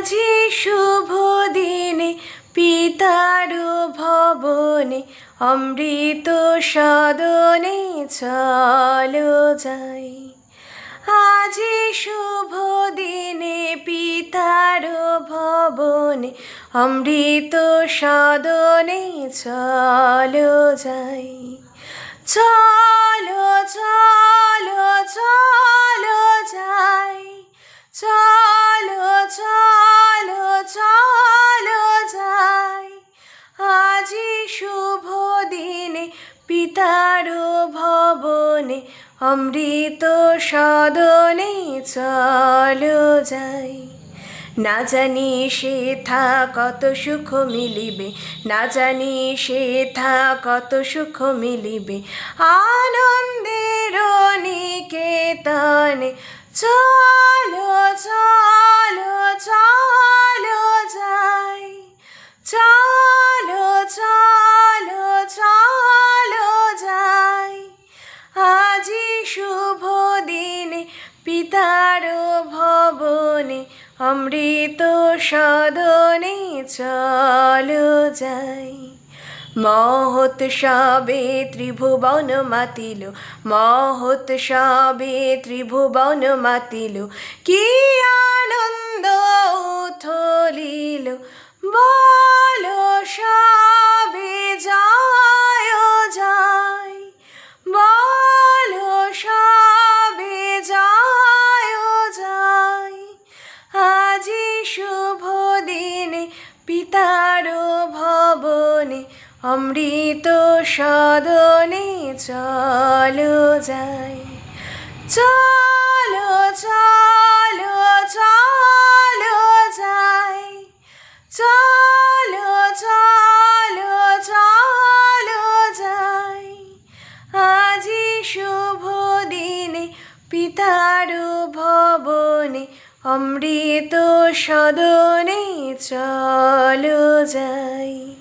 আজি শুভ দিনে পিতার ভবনে অমৃত সদনে চলো যাই। আজি শুভ দিনে পিতার ভবনে অমৃত সদনে চলো যাই। চলো চলো চলো পিতার ভবনে অমৃত সদনে চলো যাই। না জানি সে থা কত সুখ মিলিবে, না জানি সে থা কত সুখ মিলিবে। আনন্দের নিকেতনে চলো চলো চলো পিতার ভবনে অমৃত সদনে চলো যাই। মহৎ সবে ত্রিভুবন মাতিল, মহৎ সবে ত্রিভুবন মাতিল, কি আনন্দ উথলিল, বলো সবে অমৃত সদনে চলো যাই। চলো চলো চলো যাই। চলো চলো চলো যাই। আজি শুভ দিনে পিতার ভবনে অমৃত সদনে চলো যাই।